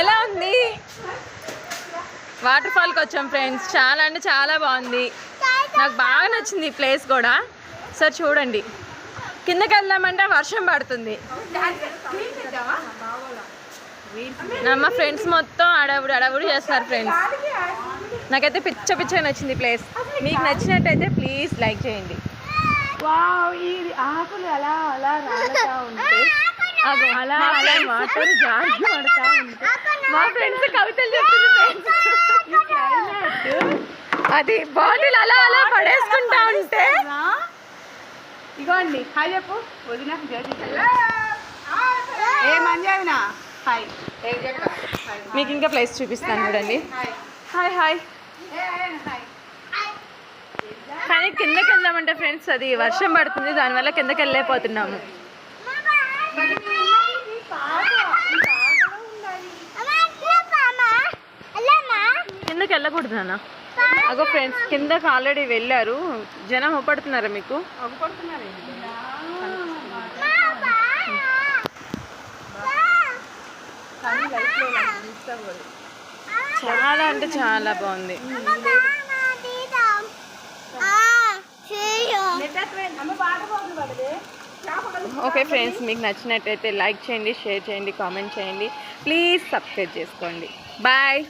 ఎలా ఉంది? వాటర్ ఫాల్కి వచ్చాం ఫ్రెండ్స్ చాలా అంటే చాలా బాగుంది. నాకు బాగా నచ్చింది ఈ ప్లేస్ కూడా. సార్ చూడండి. కిందకి వెళ్దామంటే వర్షం పడుతుంది. మా ఫ్రెండ్స్ మొత్తం అడవుడు అడవుడు చేస్తారు ఫ్రెండ్స్ నాకైతే పిచ్చ పిచ్చగా నచ్చింది ప్లేస్ మీకు నచ్చినట్టయితే ప్లీజ్ లైక్ చేయండి. వావ్ ఈ ఆకులు అలా అలా రాలుతా అగో అలా అలా వాటర్ జారి పడతా ఉంటే మా ఫ్రెండ్స్ కవితలు చెప్తుంది అది బాటిల్ అలా అలా పడేసుకుంటా ఉంటే. ఇగోండి హాయ్ చెప్పు. వదిన జ్యోతి ఏ మంజావినా? హాయ్. మీకు ఇంకా ప్లేస్ చూపిస్తాను చూడండి. హాయ్. హాయ్ కానీ కిందకి వెళ్దామంటే ఫ్రెండ్స్ అది వర్షం పడుతుంది దానివల్ల కిందకి వెళ్ళలేకపోతున్నాము కిందకి వెళ్ళకూడదు నాన్న. అగో ఫ్రెండ్స్ కిందకి ఆల్రెడీ వెళ్ళారు. జనం ఒప్పడుతున్నారా మీకు? చాలా అంటే చాలా బాగుంది. ఓకే ఫ్రెండ్స్ మీకు నచ్చినట్టయితే లైక్ చేయండి షేర్ చేయండి కామెంట్ చేయండి. ప్లీజ్ సబ్స్క్రైబ్ చేసుకోండి. బాయ్.